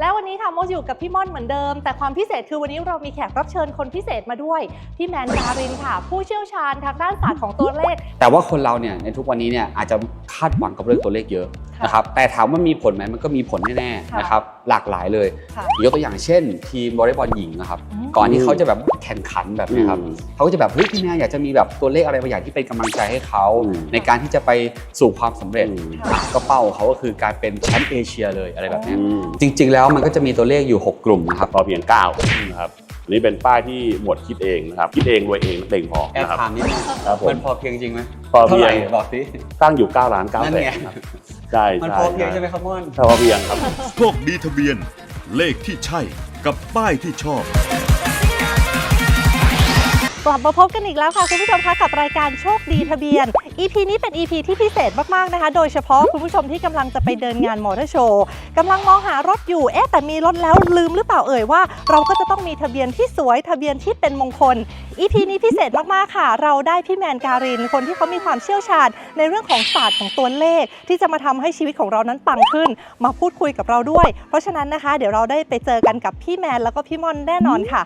แล้ววันนี้ค่ะโมอยู่กับพี่ม่อนเหมือนเดิม แต่ความพิเศษคือวันนี้เรามีแขกรับเชิญคนพิเศษมาด้วย พี่แมนการินค่ะ ผู้เชี่ยวชาญทางด้านศาสตร์ของตัวเลข แต่ว่าคนเราเนี่ยในทุกวันนี้เนี่ยอาจจะคาดหวังกับเรื่องตัวเลขเยอะค่ะนะครับแต่ถามว่ามีผลไหมมันก็มีผลแน่ค่ะๆนะครับหลากหลายเลย ค่ะ ยกตัวอย่างเช่น ทีมวอลเลย์บอลหญิงนะครับอืม ก่อนที่เขาจะแบบแข่งขันแบบเนี้ยครับอืมเขาก็จะแบบเฮ้ยพี่แมนอยากจะมีแบบตัวเลขอะไรบางอย่างที่เป็นกำลังใจให้เขาอืม ในการที่จะไปสู่ความสำเร็จอืมค่ะก็เป้าของเขาก็คือการเป็นแชมป์เอเชียเลยอะไรแบบเนี้ยอืมจริง ๆ แล้วมันก็จะมีตัวเลขอยู่ 6 กลุ่มนะครับพอเพียง9นะครับอันนี้เป็นป้ายที่หมวดคิดเองนะครับ คิดเองรวยเองนักเลงพอแอบนะครับถามนิดนึงครับผมมันพอเพียงจริงไหมพอเพียงท่าไหร่บอกสิตั้งอยู่9ล้าน9นั่นแสไงนครับ ใช่มันใช่พอเพียงใช่ไหมครับม่อนพอเพียงครับโชคดีทะเบียน เลขที่ใช่กับป้ายที่ชอบ กลับมาพบกันอีกแล้วค่ะคุณผู้ชมคะกับรายการโชคดีทะเบียน EP นี้เป็น EP ที่พิเศษมากๆนะคะ โดยเฉพาะคุณผู้ชมที่กำลังจะไปเดินงานมอเตอร์โชว์กำลังมองหารถอยู่เอ๊ะแต่มีรถแล้วลืมหรือเปล่าเอ่ยว่า เราก็จะต้องมีทะเบียนที่สวยทะเบียนที่เป็นมงคล EP นี้พิเศษมากๆค่ะ เราได้พี่แมนการิน คนที่เขามีความเชี่ยวชาญในเรื่องของศาสตร์ของตัวเลข ที่จะมาทำให้ชีวิตของเรานั้นปังขึ้น มาพูดคุยกับเราด้วย เพราะฉะนั้นนะคะ เดี๋ยวเราได้ไปเจอกันกับพี่แมนแล้วก็พี่ม่อนแน่นอนค่ะ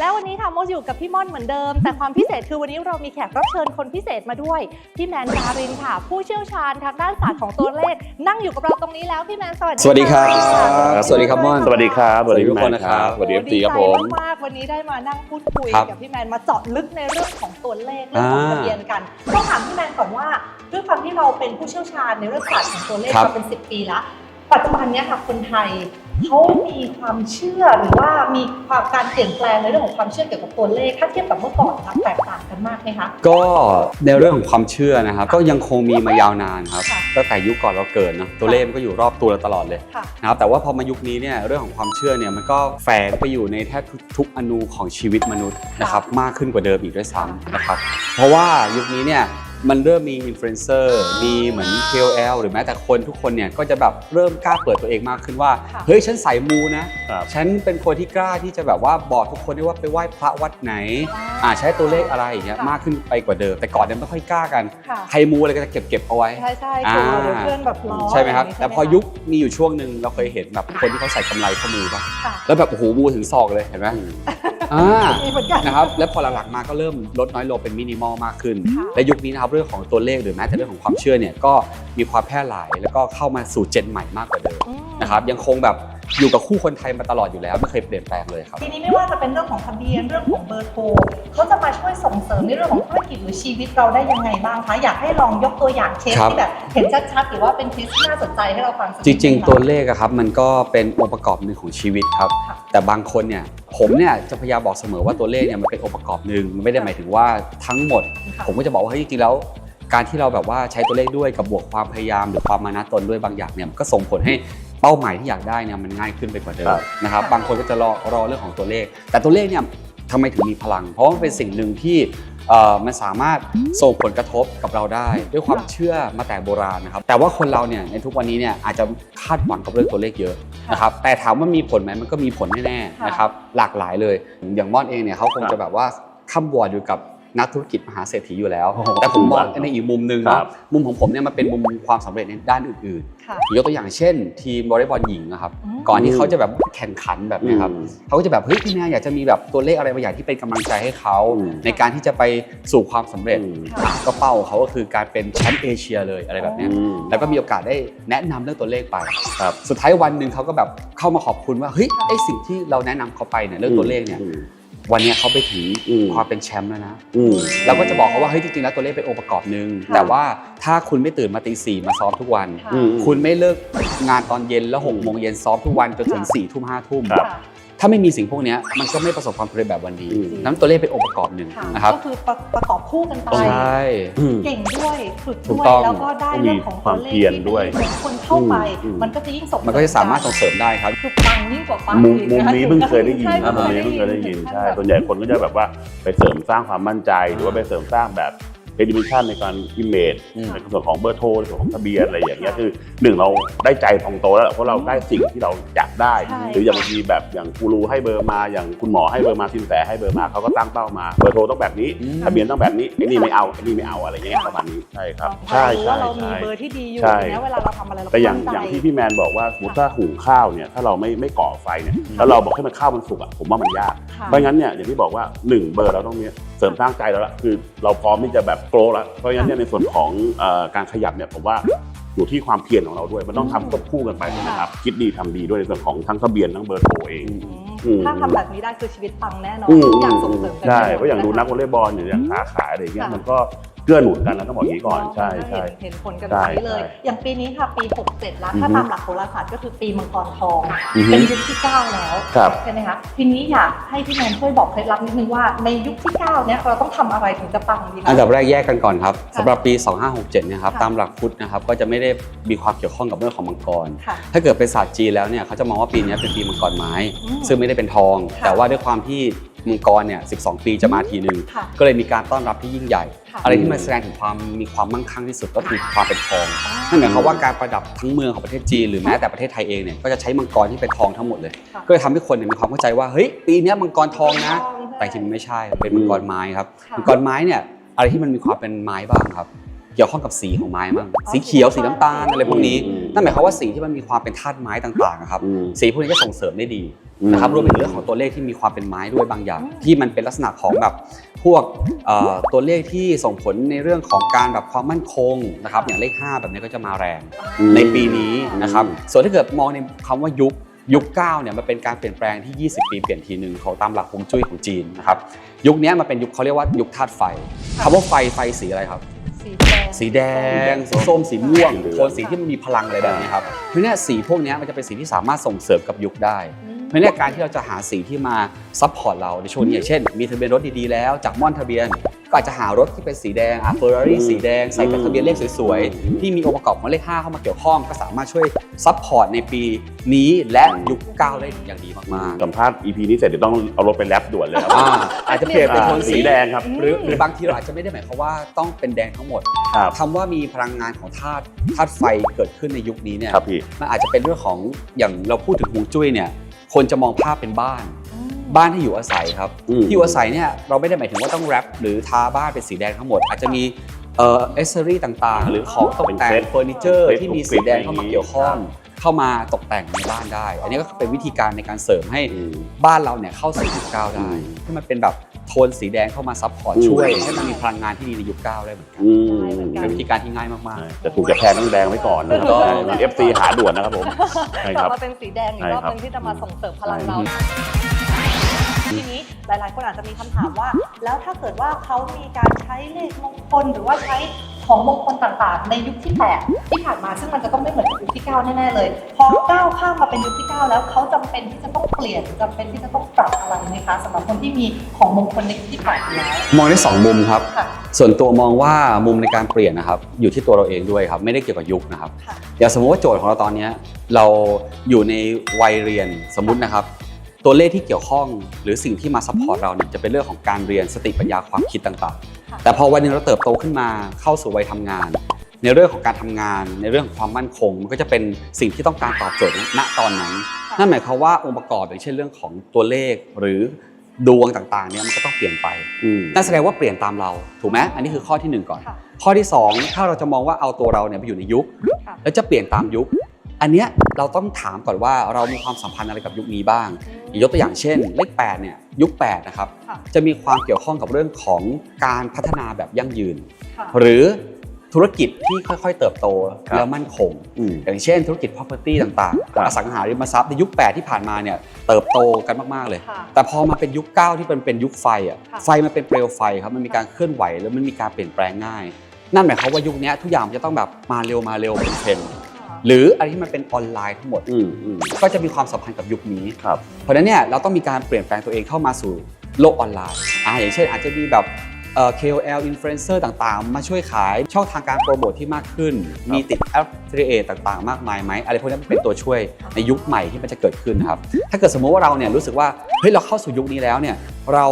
แล้ววันนี้ค่ะโมอยู่กับพี่ม่อนเหมือนเดิม แต่ความพิเศษคือวันนี้เรามีแขกรับเชิญคนพิเศษมาด้วย พี่แมนการินค่ะ ผู้เชี่ยวชาญทางด้านศาสตร์ของตัวเลข นั่งอยู่กับเราตรงนี้แล้วพี่แมนสวัสดีสวัสดีครับะสวัสดีครับม่อน สวัสดีครับ สวัสดีทุกคนนะครับ สวัสดีเอฟซีครับผมดีใจมากๆวันนี้ได้มานั่งพูดคุยครับกับพี่แมนมาเจาะลึกในเรื่องของตัวเลขเรื่องของอ่าทะเบียนกันต้องถามพี่แมนก่อนว่าด้วยความที่เราเป็นผู้เชี่ยวชาญในเรื่องศาสตร์ของตัวเลขครับมาเป็น 10 ปีแล้วปัจจุบันเนี้ยค่ะคนไทย เขามีความเชื่อหรือว่ามีความการเปลี่ยนแปลงในเรื่องของความเชื่อเกี่ยวกับตัวเลขถ้าเทียบกับเมื่อก่อนครับแตกต่างกันมากไหมคะ ก็ในเรื่องของความเชื่อนะครับ ก็ยังคงมีมายาวนานครับค่ะตั้งแต่ยุคก่อนเราเกิดเนอะตัวเลขมันก็อยู่รอบตัวเราตลอดเลยค่ะ นะครับแต่ว่าพอมายุคนี้เนี่ยเรื่องของความเชื่อเนี่ยมันก็แฝงไปอยู่ในแทบทุกๆอนูของชีวิตมนุษย์นะครับมากขึ้นกว่าเดิมอีกด้วยซ้ำนะครับเพราะว่ายุคนี้เนี่ย มันเริ่มมีอินฟลูเอนเซอร์มีเหมือน KOL หรือแม้แต่คนทุกคนเนี่ยก็จะแบบเริ่มกล้าเปิดตัวเองมากขึ้นว่า ค่ะ เฮ้ยฉันสายมูนะ ครับ ฉันเป็นคนที่กล้าที่จะแบบว่าบอกทุกคนได้ว่าไปไหว้พระวัดไหน อ่าใช้ตัวเลขอะไรอย่างเงี้ยค่ะ มากขึ้นไปกว่าเดิม แต่ก่อนเนี่ยไม่ค่อยกล้ากัน ค่ะใครมูอะไรก็จะเก็บเก็บเอาไว้ ใช่ใช่ๆกลัวอ่าเดี๋ยวเพื่อนแบบล้อใช่ไหมครับะรแต่พอยุคมีอยู่ช่วงหนึ่งเราเคยเห็นแบบคนที่เขาใส่กำไรข้อมือป่ะ ค่ะแล้วแบบโอ้โหมูถึงศอกเลยเห็นไหมอ่า มีเหมือนกัน นะครับ แล้วพอหลังๆมาก็เริ่มลดน้อยลงเป็นมินิมอลมากขึ้น ค่ะ และยุคนี้นะครับเรื่องของตัวเลขหรือแม้แต่เรื่องของความเชื่อเนี่ยก็มีความแพร่หลายแล้วก็เข้ามาสู่เจนใหม่มากกว่าเดิมอืมนะครับยังคงแบบ อยู่กับคู่คนไทยมาตลอดอยู่แล้วไม่เคยเปลี่ยนแปลงเลยครับ ทีนี้ไม่ว่าจะเป็นเรื่องของทะเบียนเรื่องของเบอร์โทรเขาจะมาช่วยส่งเสริมในเรื่องของธุรกิจหรือชีวิตเราได้ยังไงบ้างคะอยากให้ลองยกตัวอย่างเคสครับ ที่แบบเห็นชัดๆหรือว่าเป็นเคสที่น่าสนใจให้เราฟังสักจนิดริงนึๆค่ะตัวเลขอะครับมันก็เป็นองค์ประกอบหนึ่งของชีวิตครับค่ะแต่บางคนเนี่ยผมเนี่ยจะพยายามบอกเสมอว่าตัวเลขเนี่ยมันเป็นองค์ประกอบหนึ่งมันไม่ได้หมายถึงว่าทั้งหมด ค่ะ ผมก็จะบอกว่าเฮ้ยจริงๆแล้ว การที่เราแบบว่าใช้ตัวเลขด้วยกับบวกความพยายามหรือความมานะตนด้วยบางอย่างเนี่ยมันก็ส่งผลให้ เป้าหมายที่อยากได้เนี่ยมันง่ายขึ้นไปกว่าเดิครัมบนะครับค่ะบางคนก็จะรอรอเรื่องของตัวเลข แต่ตัวเลขเนี่ยทำไมถึงมีพลัง เพราะว่ามันเป็นสิ่งหนึ่งที่เอ่อมันสามารถส่งผลกระทบกับเราได้ ด้วยความเชื่อมาแต่โบราณนะครับ แต่ว่าคนเราเนี่ยในทุกวันนี้เนี่ยอาจจะคาดหวังกับเรื่องตัวเลขเยอะนะครับแต่ถามว่ามีผลไหมมันก็มีผลแน่ๆค่ะนะครับหลากหลายเลยอย่างม่อนเองเนี่ยเขาคงครับจะแบบว่าข้ามวอร์ดอยู่กับ นักธุรกิจมหาเศรษฐีอยู่แล้วโอ้โหแต่ผมมองครับในอีกมุมหนึ่งครัเนาะบมุมของผมเนี่ยมันเป็นมุมความสำเร็จในด้านอื่นค่ะๆยกตัวอย่างเช่น ทีมวอลเลย์บอลหญิงนะครับอืมก่อนที่เขาจะแบบแข่งขันแบบเนี้ยครับอืมเขาก็จะแบบเฮ้ยพี่แม่อยากจะมีแบบตัวเลขอะไรบางอย่างที่เป็นกำลังใจให้เขาอืมในการที่จะไปสู่ความสำเร็จอืมอะก็เป้าของเขาก็คือการเป็นแชมป์เอเชียเลยอะไรแบบเนี้ยอืมแล้วก็มีโอกาสได้แนะนำเรื่องตัวเลขไปครับสุดท้ายวันหนึ่งเขาก็แบบเข้ามาขอบคุณว่าเฮ้ยไอสิ่งที่เราแนะนำเขาไปเนี่ยเรื่องตัวเลขเนี่ยอืม วันเนี้ยเขาไปถึงอืม ความเป็นแชมป์แล้วนะ อืม เราก็จะบอกเขาว่าเฮ้ยจริงๆแล้วตัวเลขเป็นองค์ประกอบหนึ่งค่ะ แต่ว่าถ้าคุณไม่ตื่นมาตีสี่มาซ้อมทุกวัน ค่ะ อืม คุณไม่เลิกงานตอนเย็นแล้วหกโมงเย็นซ้อมทุกวันจนถึงค่ะ สี่ทุ่มห้าทุ่มครับ ค่ะ ถ้าไม่มีสิ่งพวกเนี้ยมันก็ไม่ประสบความสำเร็จแบบวันนี้อืมนั้นตัวเลขเป็นองค์ประกอบหนึ่งค่ะนะครับ ก็คือประประกอบคู่กันไป ใช่อืมเก่งด้วยฝึกถูด้กวย ต้องแล้วก็ได้เรื่องของตัวเลขมีความเพียรด้วยที่เป็นคนเข้าไป อืม มันก็จะยิ่งส่งมันก็จะสามารถส่งเสริมได้ครับ คือปังยิ่งกว่าปังมุมอีกมุมะคะนี้เพิ่งเคยได้ยินใช่นะมุมนี้เพิ่งเคยได้ยินถึงขั้ใช่แบบส่วนใหญ่คนก็จะแบบว่าไปเสริมสร้างความมั่นใจ หรือว่าไปเสริมสร้างแบบ เ e ดิมิชันในการอิมเมจอืมในส่วนของเบอร์โทรในส่วนของทะเบียนอะไรอย่างเงี้ยคือหนึ่งเราได้ใจพองโตแล้วเพราะเราได้สิ่งที่เราอยากได้ใช่หรืออย่างบางทีแบบอย่างกูรูให้เบอร์มาอย่างคุณหมอให้เบอร์มาสินแสให้เบอร์มาเขาก็ตั้งเป้ามาเบอร์โทรต้องแบบนี้อืมทะเบียนต้องแบบนี้ไอ้นี่ไม่เอาไอ้นี่ไม่เอาอะไรอย่างเงี้ยประมาณนี้ช่ครับเพใช่ราะเรารู้ว่าเรามีใช่ใช่เบอร์ที่ดีอยู่ใช่นะเวลาเราทำอะไรเราแต่อย่างตั้ใจอย่างที่พี่แมนบอกว่าสมมติถ้าหุงข้าวเนี่ยถ้าเราไม่ไม่ก่อไฟเนี่ยแล้วเราบอกให้มันข้าวมันสุกอะผมว่ามันยากค่ะเพราะงั้นเนี่ยอย่างที่บอกว่าหนึ่งเบอร์เราต้องเนี้ยเสริมสร้างใจแล้วล่ะคือเราพร้อมที่จะแบบโกรแล้วเพราะงั้นเนี่ยในส่วนของเอ่อการขยับเนี่ยผมว่าอยู่ที่ความเพียรของเราด้วย มันต้องทำควบคู่กันไปนะครับ คิดดีทำดีด้วยในส่วนของทั้งทะเบียนทั้งเบอร์โทรเองอืมถ้าทำแบบนี้ได้คือชีวิตปังแน่นอนอืมทุกอย่างส่งเสริมกันใช่หมดเพราะอย่างดูนักะวอลเลย์บอลหรืออย่างขาขายอะไรอย่างเงี้ยค่ะมันก็ เกื้อหนุนกันแล้วต้องบอกอย่างนี้ก่อนใช่ใช่ เห็นเห็นผลกันใช่แบบนี้เลย ใช่อย่างปีนี้ค่ะปี 67แล้วอือฮึถ้าตามหลักโหราศาสตร์ก็คือปีมังกรทอง อือฮึ เป็นยุคที่ 9 แล้วครับ ใช่ไหมคะทีนี้อยากให้พี่แมนช่วยบอกเคล็ดลับนิดนึงว่าในยุคที่ 9 เนี้ยเราต้องทำอะไรถึงจะปังดีคะอันดับแรกแยกกันก่อนครับค่ะสำหรับปี 2567เนี่ยครับค่ะตามหลักพุทธนะครับก็จะไม่ได้มีความเกี่ยวข้องกับเรื่องของมังกร ค่ะ ถ้าเกิดเป็นศาสตร์จีนแล้วเนี่ยเขาจะมองว่าปีนี้เป็นปีมังกรไม้ อืมซึ่งไม่ได้เป็นทอง ค่ะแต่ว่าด้วยความที่ มังกรเนี่ย12 ปีจะมาทีหนึ่งค่ะก็เลยมีการต้อนรับที่ยิ่งใหญ่ ค่ะอะไรที่มันแสดงถึงความมีความมั่งคั่งที่สุดก็คือความเป็นทองนั่นหมายความว่าการประดับทั้งเมืองของประเทศจีนหรือแม้แต่ประเทศไทยเองเนี่ยก็จะใช้มังกรที่เป็นทองทั้งหมดเลย ค่ะก็เลยทำให้คนเนี่ยมีความเข้าใจว่าเฮ้ยปีเนี้ยมังกรทองนะ ทองแต่จริงๆไม่ใช่เป็นมังกรไม้ครับค่ะมังกรไม้เนี่ยอะไรที่มันมีความเป็นไม้บ้างครับเกี่ยวข้องกับสีของไม้บ้างอ๋อสีเขียวสีสีน้ำน้ำตาตาลลอะไรพวกนี้ อืม นั่นหมายความว่าสีที่มันมีความเป็นธาตุไม้ต่างๆอะครับ อืม สีพวกนี้ก็ส่งเสริมได้ดีอืม นะครับรวมไปถึงเรื่องของตัวเลขที่มีความเป็นไม้ด้วยบางอย่างอืมที่มันเป็นลักษณะของแบบพวกเอ่อตัวเลขที่ส่งผลในเรื่องของการแบบความมั่นคงนะครับอย่างเลข 5 แบบนี้ก็จะมาแรงอืมในปีนี้นะครับส่วนถ้าเกิดมองในคำว่ายุคยุค9เนี่ยมันเป็นการเปลี่ยนแปลงที่ 20 ปีเปลี่ยนทีหนึ่งของตามหลักฮวงจุ้ยของจีนนะครับยุคเนี้ยมันเป็นยุคเขาเรียกว่ายุคธาตุไฟคำว่าไฟไฟสีอะไรครับสีแดง สีแดงสีส้ม สีม่วงสีเหลืองโทนสีที่มันมีพลังอะไรแบบนี้ครับเพราะฉะนั้นสีพวกเนี้ยมันจะเป็นสีที่สามารถส่งเสริมกับยุคได้อืม เพราะฉะนั้นการที่เราจะหาสีที่มาซัพพอร์ตเราในช่วงนี้อย่างเช่น มีทะเบียนรถดีๆแล้ว จากม่อนทะเบียน ก็อาจจะหารถที่เป็นสีแดงอะเฟอร์รารี่อืมสีแดง ใส่กับทะเบียนเลขสวยอืมๆที่มีองค์ประกอบของเลข 5 เข้ามาเกี่ยวข้อง ก็สามารถช่วยซัพพอร์ตในปีนี้และยุค9ได้อย่างดีมากๆสัมภาษณ์ EP นี้เสร็จเดี๋ยวต้องเอารถไปแลบด่วนเลยครับอ่าอาจจะเปลี่ยนเป็นโทนสีสีแดงครับ หรือหรือบางทีเราอาจจะไม่ได้หมายความว่าต้องเป็นแดงทั้งหมดครับ คำว่ามีพลังงานของธาตุธาตุไฟเกิดขึ้นในยุคนี้เนี่ย ครับพี่ มันอาจจะเป็นเรื่องของอย่างเราพูดถึงฮวงจุ้ยเนี่ย คนจะมองภาพเป็นบ้าน บ้านที่อยู่อาศัยครับอืมที่อยู่อาศัยเนี่ยเราไม่ได้หมายถึงว่าต้องแรปหรือทาบ้านเป็นสีแดงทั้งหมด อาจจะมีเอ่อเอเซอรี่ต่างๆ หรือของตกแต่งเป็นเซตเฟอร์นิเจอร์เซตที่มีทุกสีแดงสิ่งเข้ามาเกี่ยวข้องเข้ามาตกแต่งในบ้านได้ อันนี้ก็เป็นวิธีการในการเสริมให้บ้านเราเนี่ยเข้าสู่ยุคเก้าได้ให้มันเป็นแบบ โทนสีแดงเข้ามาซับพอร์ตอืมช่วย ให้มันมีพลังงานที่ดีในยุคเก้าได้เหมือนกัน อืมเป็นวิธีการที่ง่ายมากจะถูกจะแพงต้องแดงไว้ก่อนนะครับถูกต้องใช่มัน FC หาด่วนนะครับผมใช่กคลัรับบมาเป็นสีแดงอีกรอบหนึงที่จะมาส่งเสริมพลังเรา ทีนี้หลาย ๆ คนอาจจะมีคำถามว่า แล้วถ้าเกิดว่าเขามีการใช้เลขมงคลหรือว่าใช้ ของมงคลต่างๆ ในยุคที่ 8 ที่ผ่านมาซึ่งมันจะต้องไม่เหมือนกับยุคที่ 9 แน่ๆเลย พอก้าวข้ามมาเป็นยุคที่ 9 แล้วเขาจำเป็นที่จะต้องเปลี่ยนจำเป็นที่จะต้องปรับอะไรไหมคะสำหรับคนที่มีของมงคลในยุคที่8อยู่แล้วๆมองได้สองมุมครับค่ะส่วนตัวมองว่ามุมในการเปลี่ยนนะครับอยู่ที่ตัวเราเองด้วยครับไม่ได้เกี่ยวกับยุคนะครับค่ะอย่างสมมติว่าโจทย์ของเราตอนเนี้ยเราอยู่ในวัยเรียนสมมุตินะครับตัวเลขที่เกี่ยวข้อง หรือสิ่งที่มาซัพพอร์ตเราเนี่ยจะเป็นเรื่องของการเรียนสติปัญญาความคิดต่างค่ะๆ แต่พอวันหนึงเราเติบโตขึ้นมาเข้าสู่วัยทำงาน ในเรื่องของการทำงาน ในเรื่องของความมั่นคง มันก็จะเป็นสิ่งที่ต้องการตอบโจทย์ณตอนนั้น นั่นหมายความว่าองค์ประกอบอย่างเช่นเรื่องของตัวเลขหรือดวงต่างๆเนี่ยมันก็ต้องเปลี่ยนไปอืมนั่นแสดงว่าเปลี่ยนตามเราถูกไหมอันนี้คือข้อที่หนึ่งก่อนค่ะข้อที่ 2 ถ้าเราจะมองว่าเอาตัวเราเนี่ยไปอยู่ในยุคค่ะแล้วจะเปลี่ยนตามยุค อันเนี้ยเราต้องถามก่อนว่าเรามีความสัมพันธ์อะไรกับยุคนี้บ้าง ยกตัวอย่างเช่น เลข8เนี่ยยุค8นะครับค่ะจะมีความเกี่ยวข้องกับเรื่องของการพัฒนาแบบยั่งยืน ค่ะ หรือธุรกิจที่ค่อยๆ เติบโตครับแล้วมั่นคง อืมอย่างเช่น ธุรกิจ property ต่างครับ ๆอสังหาริมทรัพย์ในยุค 8 ที่ผ่านมาเนี่ยเติบโตกันมากๆเลย ค่ะแต่พอมาเป็นยุค 9 ที่เป็นเป็นยุคไฟอะค่ะ ไฟมันเป็นเปลวไฟครับมันมีการเคลื่อนไหวแล้วมันมีการเปลี่ยนแปลงง่าย นั่นหมายความว่ายุคเนี้ยทุกอย่างมันจะต้องแบบมาเร็วมาเร็วเป็นเทรนด์ค่ะ หรืออะไรที่มันเป็นออนไลน์ทั้งหมด อืมอืม ก็จะมีความสัมพันธ์กับยุคนี้ ครับ เพราะฉะนั้นเนี่ยเราต้องมีการเปลี่ยนแปลงตัวเองเข้ามาสู่โลกออนไลน์อ่าอย่างเช่นอาจจะมีแบบเอ่อ KOL influencer ต่างๆ มาช่วยขายช่องทางการโปรโมทที่มากขึ้น มีติด affiliate ต่างๆ มากมายไหมอะไรพวกนี้มันเป็นตัวช่วยในยุคใหม่ที่มันจะเกิดขึ้นนะครับ ถ้าเกิดสมมติว่าเราเนี่ยรู้สึกว่าเฮ้ยเราเข้าสู่ยุคนี้แล้วเนี่ยเรา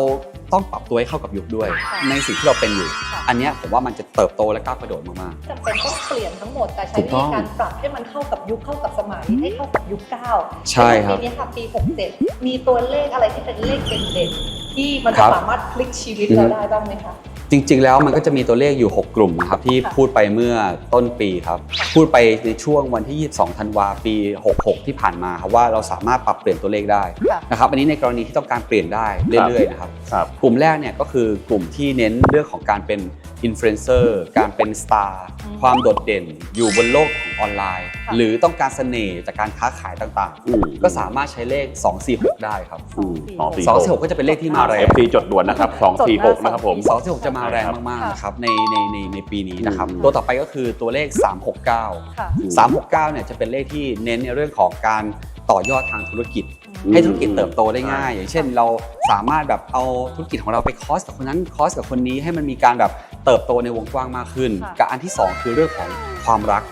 ต้องปรับตัวให้เข้ากับยุคด้วย ค่ะในสิ่งที่เราเป็นอยู่ ค่ะ อันเนี้ยผมว่ามันจะเติบโตและก้าวกระโดดมาก จำเป็นต้องเปลี่ยนทั้งหมดแต่ใช้ถูกวิต้ธีองการปรับให้มันเข้ากับยุคเข้ากับสมัยให้เข้ากับยุคเก้าใช่ครับปีนี้ค่ะปี 67 มีตัวเลขอะไรที่เป็นเลขเด่นๆที่มันครัจะบสามารถพลิกชีวิตอือฮึเราได้บ้างไหมคะ จริง ๆ แล้วมันก็จะมีตัวเลขอยู่ 6 กลุ่มนะครับที่ค่ะพูดไปเมื่อต้นปีครับ พูดไปในช่วงวันที่ 22 ธันวาปี 66 ที่ผ่านมาครับว่าเราสามารถปรับเปลี่ยนตัวเลขได้ค่ะนะครับ อันนี้ในกรณีที่ต้องการเปลี่ยนได้เรื่อยๆนะครับครับกลุ่มแรกเนี่ยก็คือกลุ่มที่เน้นเรื่องของการเป็น อินฟลูเอนเซอร์การเป็นสตาร์อืมความโดดเด่นอยู่บนโลกของออนไลน์ค่ะหรือต้องการเสน่ห์จากการค้าขายต่างอืมๆก็สามารถใช้เลข 246 ได้ครับอืมสองสี่246 ก็จะเป็นเลขที่มาแรเองฟซีจดด่วนนะครับสองสี่หกนะครับผมสองที่หกจะมาแรงมากๆค่ะนะครับในในในในปีนี้นะครับอืมตัวต่อไปก็คือตัวเลข 369 ค่ะ 369เนี่ยจะเป็นเลขที่เน้นในเรื่องของการต่อยอดทางธุรกิจ อืม ให้ธุรกิจเติบโตได้ง่าย อย่างเช่น เราสามารถแบบเอาธุรกิจของเราไปคอสกับคนนั้นคอสกับคนนี้ให้มันมีการแบบ เติบโตในวงกว้างมากขึ้นค่ะกับอันที่สองคือเรื่องของความรัก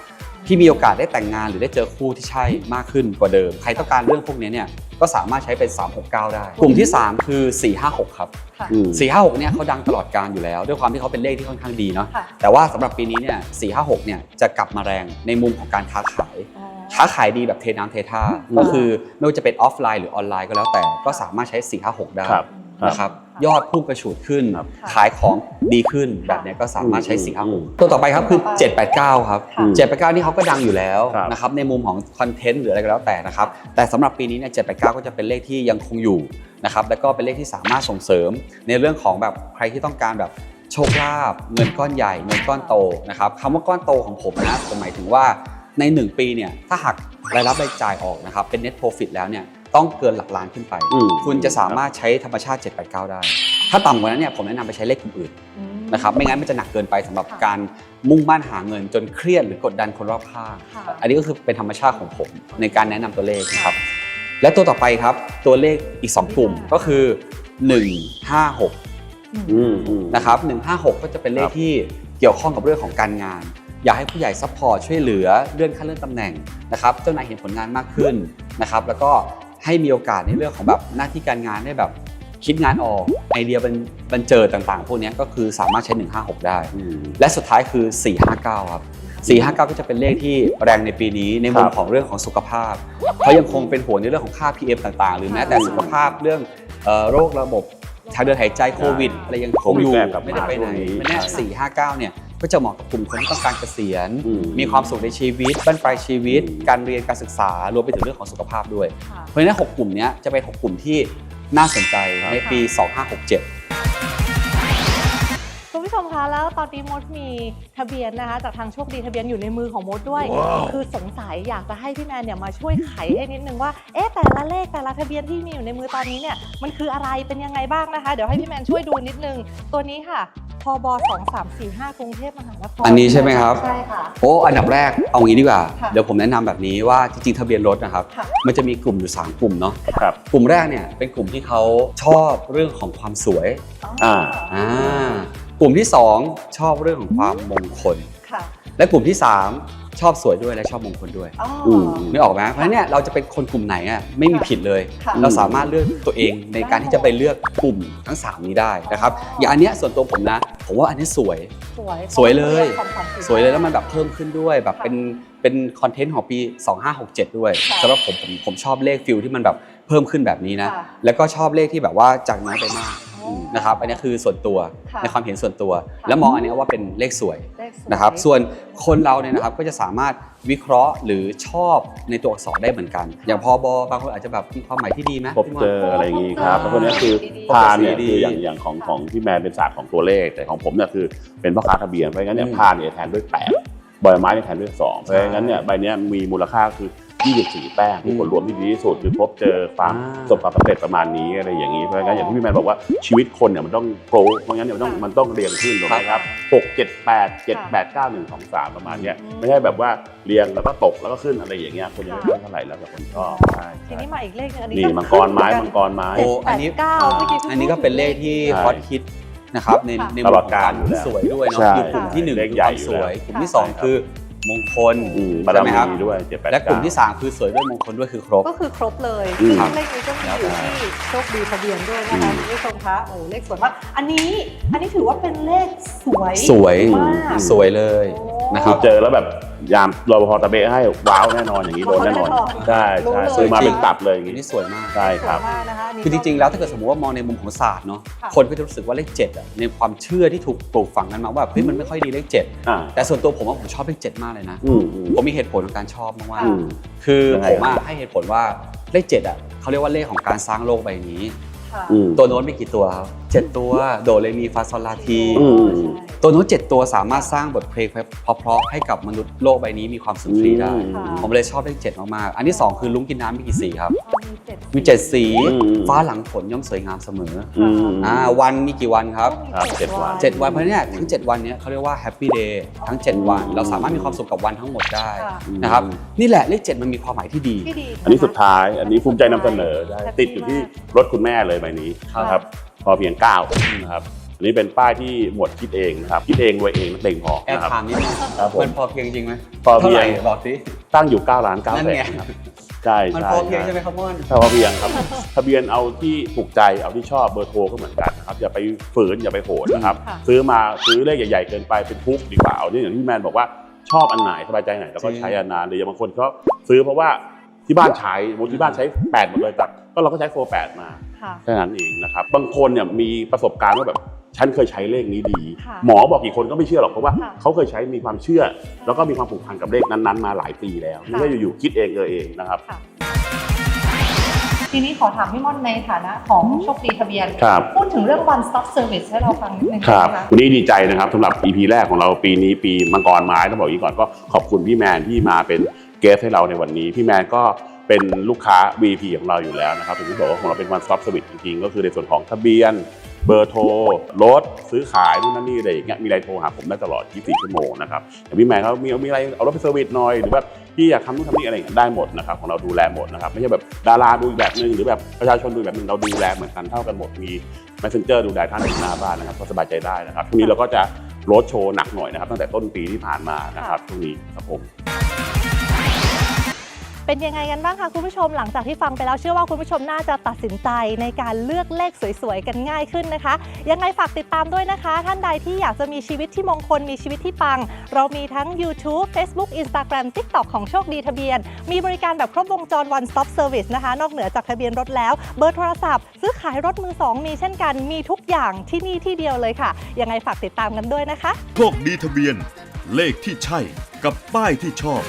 ที่มีโอกาสได้แต่งงานหรือได้เจอคู่ที่ใช่มากขึ้นกว่าเดิม ใครต้องการเรื่องพวกนี้เนี่ยก็สามารถใช้เป็น 369 ได้ กลุ่มที่ 3 คือ 456 ครับค่ะอืม456 เนี่ยเขาดังตลอดการอยู่แล้ว ด้วยความที่เขาเป็นเลขที่ค่อนข้างดีเนาะค่ะแต่ว่าสำหรับปีนี้เนี่ย 456 เนี่ยจะกลับมาแรงในมุมของการค้าขายอ๋อค้าขายดีแบบเทน้ำเทท่าอืมก็คือไม่ว่าจะเป็นออฟไลน์หรือออนไลน์ก็แล้วแต่ก็สามารถใช้ 456 ได้ครับ นะครับยอดพุ่งกระฉูดขึ้น ครับขายของดีขึ้นแบบเนี้ยก็สามารถใช้อืม456ตัวต่อไปครับคือ 789 ครับ ค่ะ 789 นี่เขาก็ดังอยู่แล้วครับนะครับในมุมของคอนเทนต์หรืออะไรก็แล้วแต่นะครับแต่สำหรับปีนี้เนี่ย789 ก็จะเป็นเลขที่ยังคงอยู่นะครับแล้วก็เป็นเลขที่สามารถส่งเสริม ในเรื่องของแบบใครที่ต้องการแบบโชคลาภเงินก้อนใหญ่เงินก้อนโตนะครับคำว่าก้อนโตของผมนะผมหมายถึงว่าใน 1 ปีเนี่ยถ้าหักรายรับรายจ่ายออกนะครับเป็น net profit แล้วเนี่ย ต้องเกินหลักล้านขึ้นไป อืม คุณจะสามารถใช้ธรรมชาติ 789 ได้ ถ้าต่ำกว่านั้นเนี่ยผมแนะนำไปใช้เลขกลุ่มอื่นอืม นะครับไม่งั้นมันจะหนักเกินไปสำหรับค่ะ การมุ่งมั่นหาเงินจนเครียดหรือกดดันคนรอบข้าง ค่ะ อันนี้ก็คือเป็นธรรมชาติของผมในการแนะนำตัวเลขนะครับ และตัวต่อไปครับตัวเลขอีก 2 กลุ่มก็คือ 156 อืมอืม นะครับ 156 ก็จะเป็นเลขครับ ที่เกี่ยวข้องกับเรื่องของการงาน อยากให้ผู้ใหญ่ซัพพอร์ตช่วยเหลือเลื่อนขั้นเลื่อนตำแหน่งนะครับเจ้านายเห็นผลงานมากขึ้นนะครับแล้วก็ ให้มีโอกาสในเรื่องของแบบหน้าที่การงานได้แบบคิดงานออกไอเดียบันบันเจิดต่างๆ พวกเนี้ยก็คือสามารถใช้ 156 ได้อืมและสุดท้ายคือ 459 ครับ 459 ก็จะเป็นเลขที่แรงในปีนี้ในมุมครับของเรื่องของสุขภาพเพราะยังคงเป็นห่วงในเรื่องของค่า PM ต่างๆ หรือแม้แต่สุขภาพเรื่องเอ่อโรคระบบทางเดินหายใจโควิด อะไรยังคงอยู่โควิดแรกกลับมาไม่ได้ไปไหนช่วงนี้ไม่แน่ใช่459 เนี่ย ก็จะเหมาะกับกลุ่มคนที่ต้องการเกษียณ อืมมีความสุขในชีวิต บ้านปลายชีวิตอืมการเรียนการศึกษารวมไปถึงเรื่องของสุขภาพด้วย ค่ะ เพราะฉะนั้น 6 กลุ่มเนี้ยจะเป็น 6 กลุ่มที่น่าสนใจในปี 2567คุณ ผู้ชมคะแล้วตอนนี้มดมีทะเบียนนะคะ จากทางโชคดีทะเบียนอยู่ในมือของมดด้วย คือสงสัยอยากจะให้พี่แมนเนี่ยมาช่วยไขให้นิดนึงว่าเอ๊ะแต่ละเลขแต่ละทะเบียนที่มีอยู่ในมือตอนนี้เนี่ยมันคืออะไรเป็นยังไงบ้างนะคะ เดี๋ยวให้พี่แมนช่วยดูนิดนึง ตัวนี้ค่ะพบ2345กรุงเทพมหานครอันนี้ใช่ไหมครับใช่ค่ะโอ้อันดับแรกเอางี้ดีกว่าค่ะเดี๋ยวผมแนะนำแบบนี้ว่าจริงๆทะเบียนรถนะครับค่ะมันจะมีกลุ่มอยู่ 3 กลุ่มเนาะครับกลุ่มแรกเนี่ยเป็นกลุ่มที่เขาชอบเรื่องของความสวยอ่าอ่าก ลุ่มที่ 2 ชอบเรื่องของความมงคล ค่ะ และกลุ่มที่ 3 ชอบสวยด้วยและชอบมงคลด้วยอ๋อออืมนึกออกไหมเพราะฉะนั้นเนี่ยเราจะเป็นคนกลุ่มไหนอะไม่มีผิดเลย ค่ะ เราสามารถเลือกตัวเองในการที่จะไปเลือกกลุ่มทั้ง 3 นี้ได้นะครับอย่างอันเนี้ยส่วนตัวผมนะผมว่าอันนี้สวย สวยสวยเลยของความสวยเลยแล้วมันแบบเพิ่มขึ้นด้วยแบบค่ะเป็นเป็นคอนเทนต์ของปี 2567 ด้วยค่ะสำหรับผมผมผมชอบเลขฟิลที่มันแบบเพิ่มขึ้นแบบนี้นะ ค่ะ แล้วก็ชอบเลขที่แบบว่าจากน้อยไปมากอ๋อ นะครับอันนี้คือส่วนตัวค่ะในความเห็นส่วนตัวค่ะแล้วมองอันนี้ว่าเป็นเลขสวยเลขสวย นะครับ ส่วนคนเราเนี่ยนะครับก็จะสามารถวิเคราะห์หรือชอบในตัวอักษรได้เหมือนกัน อย่างพอบอบางคนอาจจะแบบมีความหมายที่ดีไหมพบพี่มเจนออะไรอย่างนี้ครับพแล้วบคนนี้คือดีๆพานเนี่ยดีๆคืออย่างอย่างของของพี่แมนเป็นศาสตร์ของตัวเลข แต่ของผมเนี่ยคือเป็นพ่อค้าทะเบียนเพราะงั้นเนี่ยอืมพานเนี่ยแทนด้วยแปดใบไม้เนี่ยแทนด้วยสองเพราะงั้นเนี่ยใบเนี้ยมีมูลค่าคือ 24 แต้มคือผลรวมที่ดีที่สุดคือพบเจอความอ่าประสบความสำเร็จประมาณนี้อะไรอย่างนี้เพราะงั้นอย่างที่พี่แมนบอกว่าชีวิตคนเนี่ยมันต้องโกรเพราะงั้นเนี่ยมันต้องมันต้องเรียงขึ้นถูกไหมครับหกเจ็ดแปดเจ็ดแปดเก้าหนึ่งสองสามประมาณเนี้ยอืมไม่ใช่แบบว่าเรียงแล้วก็ตกแล้วก็ขึ้นอะไรอย่างเงี้ยคนยังไม่ค่ะค่อยเท่าไหร่แล้วแต่คนชอบใช่ทีนี้มาอีกเลขหนึงอันนี้นี่ก็มังกรไม้ขึ้นเหมัอนงนกรไม้โอ้อันนี้แปดเก้าเมื่อกี้พี่อันนี้ก็เป็นเลขที่ใช่ฮอตฮิตนะครับในค่ะในตมุลมอดของกาการรอยู่แล้วสวยด้วยเนาะใช่อยู่กลุ่มที่หนึ่งเลคืขอใหญ่ความอยู่สวยแล้วกลุ่มที่สองใช่ครับคือ มงคลอืมบารใช่ไหมมีครับด้วยเจ็ดแปดและกลุ่มเาที่3คือสวยด้วยมงคลด้วยคือครบ ก็คือครบเลยอืมซึ่งเลขนี้ก็มีอยู่ที่โชคดีทะเบียนด้วยนะคะอืมคุณผู้ชมคะโอ้เลขสวยมากอันนี้อันนี้ถือว่าเป็นเลขสวยสวยมาก สวยเลยโอ้ นะครับ เจอแล้วแบบ ยามรปภตะเบะให้ว้าวแน่นอนอย่างนี้โดนแน่นอนใช่รู้ใช่เลยซื้อมาเป็นตับเลยอย่างอันนี้นี้สวยมากใช่ครับสวยมากนะคะนนี้คือจริงๆ แล้วถ้าเกิดสมมติว่ามองในมุมของศาสตร์เนาะค่ะคนก็จะรู้สึกว่าเลขเจ็ดอะในความเชื่อที่ถูกปลูกฝังกันมาว่าเฮ้ยมันไม่ค่อยดีเลขเจ็ดอ่าแต่ส่วนตัวผมว่าผมชอบเลขเจ็ดมากเลยนะอืมอืมผมมีเหตุผลของการชอบมากอืมๆคือยังไงผมอะให้เหตุผลว่าเลขเจ็ดอะเขาเรียกว่าเลขของการสร้างโลกใบนี้ค่ะอืมตัวโน้ตมีกี่ตัวครับ เจ็ดตัวโดเรมีฟาซอลลาทีอืม ตัวโน้ตเจ็ดตัวสามารถสร้างบทเพลงเพราะๆให้กับมนุษย์โลกใบนี้มีความสุนทรีได้อืมผมเลยชอบเลขเจ็ดมากๆ อันที่สองคือลุ้งกินน้ำมีกี่สีครับ มีเจ็ดมีเจ็ดสี อืม ฟ้าหลังฝนย่อมสวยงามเสมออืม อ่าวันมีกี่วันครับ ครับเจ็ดวัน7วันเพราะฉะนั้นเนี่ยทั้ง 7 วันเนี้ยเขาเรียกว่าแฮปปี้เดย์ทั้ง 7 วัน เราสามารถมีความสุขกับวันทั้งหมดได้ค่ะ นะครับนี่แหละเลข7มันมีความหมายที่ดี ที่ดีอันนี้สุดท้ายอันนี้ภูมิใจนำเสนอได้แฮปปี้ติดอยู่ที่รถคุณแม่เลยใบนี้ครับนะครับ พอเพียงเก้านะครับอันนี้เป็นป้ายที่หมวดคิดเองนะครับคิดเองรวยเองนักเลงพอแอบนะครับ ถามนิดนึงครับผมมันพอเพียงจริงไหมพอเพียง ท่าไหร่บอกสิ ตั้งอยู่9ล้าน9นั่นแสไง นครับใช่มันใช่พอเพียงใช่ไหมครับม่อนใช่พอเพียงครับ ทะเบียนเอาที่ถูกใจเอาที่ชอบเบอร์โทรก็เหมือนกันนะครับอย่าไปฝืนอย่าไปโหดนะครับค่ะ ซื้อมาซื้อเลขใหญ่ๆเกินไปเป็นทุกข์ดีกว่าเอาเนี่ยอย่างที่พี่แมนบอกว่าชอบอันไหนสบายใจไหนแล้วก็ใช้อันนั้นหรืออย่างบางคนก็ซื้อเพราะว่าที่บ้านใช้หมดที่บ้านใช้8หมดเลยแต่ก็เราก็ใช้โฟร์แปดมาค่ะ แค่นั้นเองนะครับ บางคนเนี่ยมีประสบการณ์ว่าแบบฉันเคยใช้เลขนี้ดี ค่ะหมอบอกกี่คนก็ไม่เชื่อหรอกเพราะว่าค่ะเขาเคยใช้มีความเชื่อ แล้วก็มีความผูกพันกับเลขนั้นๆมาหลายปีแล้วไม่ใช่อยู่ๆคิดเองเออเองนะครับ ค่ะ ทีนี้ขอถามพี่ม่อนในฐานะของโชคดีทะเบียน ครับ พูดถึงเรื่อง one stop service ให้เราฟังนิดนึงครับได้ไหมคะวันนี้ดีใจนะครับสำหรับ EP แรกของเราปีนี้ปีมังกรไม้ต้องบอกอย่างนี้ก่อนก็ขอบคุณพี่แมนที่มาเป็นเกสให้เราในวันนี้ พี่แมนก็ เป็นลูกค้า VP ของเราอยู่แล้วนะครับถึงที่บอกว่าของเราเป็น one stop service จริงๆ ก็คือในส่วนของทะเบียน เบอร์โทรรถซื้อขายนู่นนั่นนี่อะไรอย่างเงี้ยมีอะไรโทรหาผมได้ตลอด 24 ชั่วโมงนะครับแต่พี่แมนเขามีมีอะไรเอารถไปเซอร์วิสหน่อยหรือแบบพี่อยากทำนู่นทำนี่อะไรอย่างเงี้ยได้หมดนะครับของเราดูแลหมดนะครับไม่ใช่แบบดาราดูอีกแบบนึงหรือแบบประชาชนดูแบบนึงเราดูแลเหมือนกันเท่ากันหมดมี messenger ดูแลท่านถึงหน้าบ้านนะครับก็สบายใจได้นะครับทีนี้เราก็จะโรดโชว์หนักหน่อยนะครับตั้งแต่ต้นปีที่ผ่านมานะครับช่วงนี้ครับผม เป็นยังไงกันบ้างคะคุณผู้ชมหลังจากที่ฟังไปแล้วเชื่อว่าคุณผู้ชมน่าจะตัดสินใจในการเลือกเลขสวยๆกันง่ายขึ้นนะคะ ยังไงฝากติดตามด้วยนะคะ ท่านใดที่อยากจะมีชีวิตที่มงคลมีชีวิตที่ปัง เรามีทั้ง YouTube Facebook Instagram TikTok ของโชคดีทะเบียน มีบริการแบบครบวงจร one stop service นะคะ นอกเหนือจากทะเบียนรถแล้ว เบอร์โทรศัพท์ ซื้อขายรถมือสองมีเช่นกันมีทุกอย่างที่นี่ที่เดียวเลยค่ะ ยังไงฝากติดตามกันด้วยนะคะ โชคดีทะเบียน เลขที่ใช่กับป้ายที่ชอบ